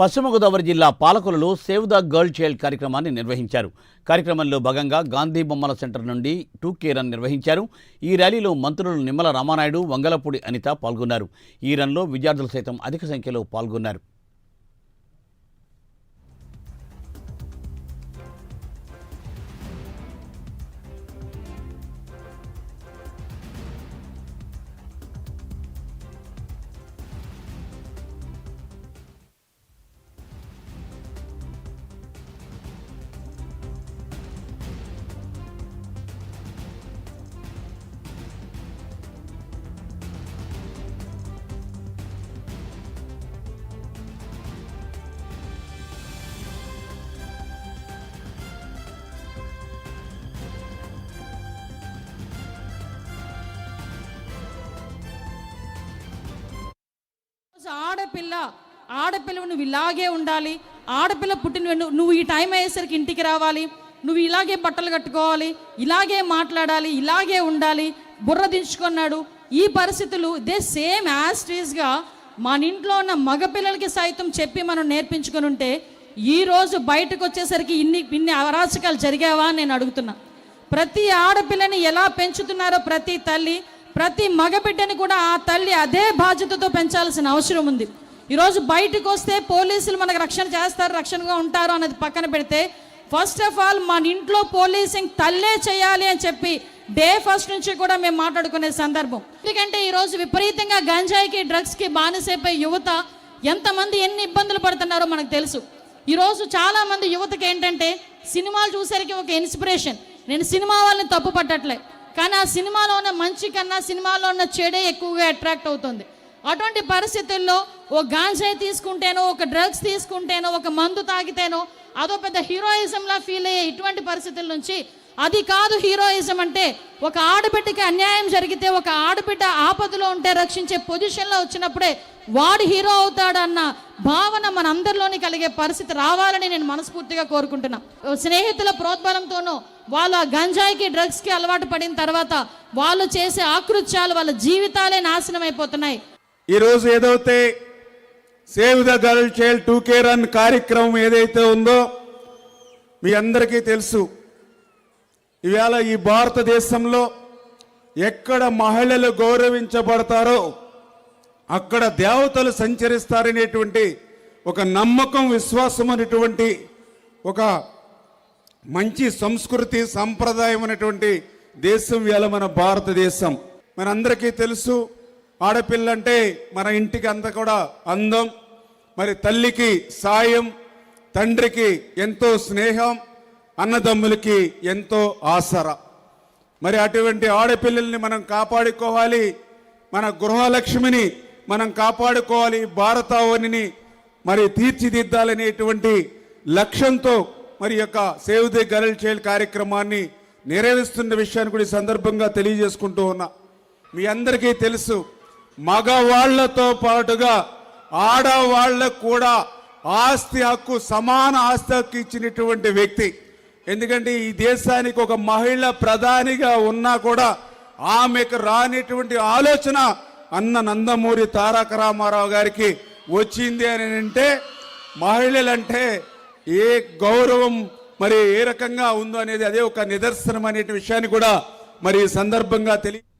పశ్చిమ గోదావరి జిల్లా పాలకులలో సేవ్ ద గర్ల్ చైల్డ్ కార్యక్రమాన్ని నిర్వహించారు. కార్యక్రమంలో భాగంగా గాంధీ బొమ్మల సెంటర్ నుండి టూ కే రన్ నిర్వహించారు. ఈ ర్యాలీలో మంత్రులు నిమ్మల రామానాయుడు వంగలపూడి అనిత పాల్గొన్నారు. ఈ రన్లో విద్యార్థులు సైతం అధిక సంఖ్యలో పాల్గొన్నారు. ఆడపిల్ల ఆడపిల్ల నువ్వు ఇలాగే ఉండాలి ఆడపిల్ల పుట్టిన నువ్వు ఈ టైం అయ్యేసరికి ఇంటికి రావాలి నువ్వు ఇలాగే బట్టలు కట్టుకోవాలి ఇలాగే మాట్లాడాలి ఇలాగే ఉండాలి బుర్ర దించుకున్నాడు. ఈ పరిస్థితులు ఇదే సేమ్ యాస్టీస్గా మన ఇంట్లో ఉన్న మగపిల్లలకి సైతం చెప్పి మనం నేర్పించుకొని ఉంటే ఈరోజు బయటకు వచ్చేసరికి ఇన్ని ఇన్ని అరాచకాలు జరిగావా అని నేను అడుగుతున్నా. ప్రతి ఆడపిల్లని ఎలా పెంచుతున్నారో ప్రతి తల్లి ప్రతి మగబిడ్డని కూడా ఆ తల్లి అదే బాధ్యతతో పెంచాల్సిన అవసరం ఉంది. ఈరోజు బయటకు వస్తే పోలీసులు మనకు రక్షణ చేస్తారు రక్షణగా ఉంటారు అన్నది పక్కన పెడితే ఫస్ట్ ఆఫ్ ఆల్ మన ఇంట్లో పోలీసింగ్ తల్లే చేయాలి అని చెప్పి డే ఫస్ట్ నుంచి కూడా మేము మాట్లాడుకునే సందర్భం. ఎందుకంటే ఈరోజు విపరీతంగా గంజాయికి డ్రగ్స్కి బానిసైపోయి యువత ఎంతమంది ఎన్ని ఇబ్బందులు పడుతున్నారో మనకు తెలుసు. ఈరోజు చాలామంది యువతకి ఏంటంటే సినిమాలు చూసరికి ఒక ఇన్స్పిరేషన్. నేను సినిమా వాళ్ళని తప్పు పట్టట్లే కానీ ఆ సినిమాలో ఉన్న మంచి కన్నా సినిమాలో ఉన్న చెడే ఎక్కువగా అట్రాక్ట్ అవుతుంది. అటువంటి పరిస్థితుల్లో ఓ గాంజాయి తీసుకుంటేనో ఒక డ్రగ్స్ తీసుకుంటేనో ఒక మందు తాగితేనో అదో పెద్ద హీరోయిజంలా ఫీల్ అయ్యే ఇటువంటి పరిస్థితుల నుంచి అది కాదు హీరోయిజం అంటే ఒక ఆడబిడ్డకి అన్యాయం జరిగితే ఒక ఆడబిడ్డ ఆపదలో ఉంటే రక్షించే పొజిషన్లో వచ్చినప్పుడే వాడు హీరో అవుతాడన్న భావన మన అందరిలోని కలిగే పరిస్థితి రావాలని నేను మనస్ఫూర్తిగా కోరుకుంటున్నా. స్నేహితుల ప్రోద్బలంతోనూ వాళ్ళు ఆ గంజాయికి డ్రగ్స్కి అలవాటు పడిన తర్వాత వాళ్ళు చేసే ఆకృత్యాలు వాళ్ళ జీవితాలే నాశనం అయిపోతున్నాయి ఈరోజు ఏదైతే save the girl child two K run కార్యక్రమం ఏదైతే ఉందో మీ అందరికీ తెలుసు. ఇవాళ ఈ భారతదేశంలో ఎక్కడ మహిళలు గౌరవించబడతారో అక్కడ దేవతలు సంచరిస్తారనేటువంటి ఒక నమ్మకం విశ్వాసం అనేటువంటి ఒక మంచి సంస్కృతి సంప్రదాయం అనేటువంటి దేశం ఇవాళ మన భారతదేశం. మనందరికీ తెలుసు ఆడపిల్ల అంటే మన ఇంటికి అంత కూడా అందం. మరి తల్లికి సాయం తండ్రికి ఎంతో స్నేహం అన్నదమ్ములకి ఎంతో ఆసరా. మరి అటువంటి ఆడపిల్లల్ని మనం కాపాడుకోవాలి. మన గృహలక్ష్మిని మనం కాపాడుకోవాలి. భారతావనిని మరి తీర్చిదిద్దాలనేటువంటి లక్ష్యంతో మరి యొక్క సేవ్ ది గరల్ చైల్డ్ కార్యక్రమాన్ని నెరవేరుస్తున్న విషయాన్ని కూడా ఈ సందర్భంగా తెలియజేసుకుంటూ ఉన్నా. మీ అందరికీ తెలుసు మగవాళ్ళతో పాటుగా ఆడవాళ్ళకు కూడా ఆస్తి హక్కు సమాన ఆస్తి హక్కు ఇచ్చినటువంటి వ్యక్తి. ఎందుకంటే ఈ దేశానికి ఒక మహిళ ప్రధానిగా ఉన్నా కూడా ఆమెకు రానిటువంటి ఆలోచన అన్న నందమూరి తారక రామారావు గారికి వచ్చింది అని అంటే మహిళలంటే ఏ గౌరవం మరి ఏ రకంగా ఉందో అనేది అదే ఒక నిదర్శనం అనే విషయాన్ని కూడా మరి ఈ సందర్భంగా తెలియ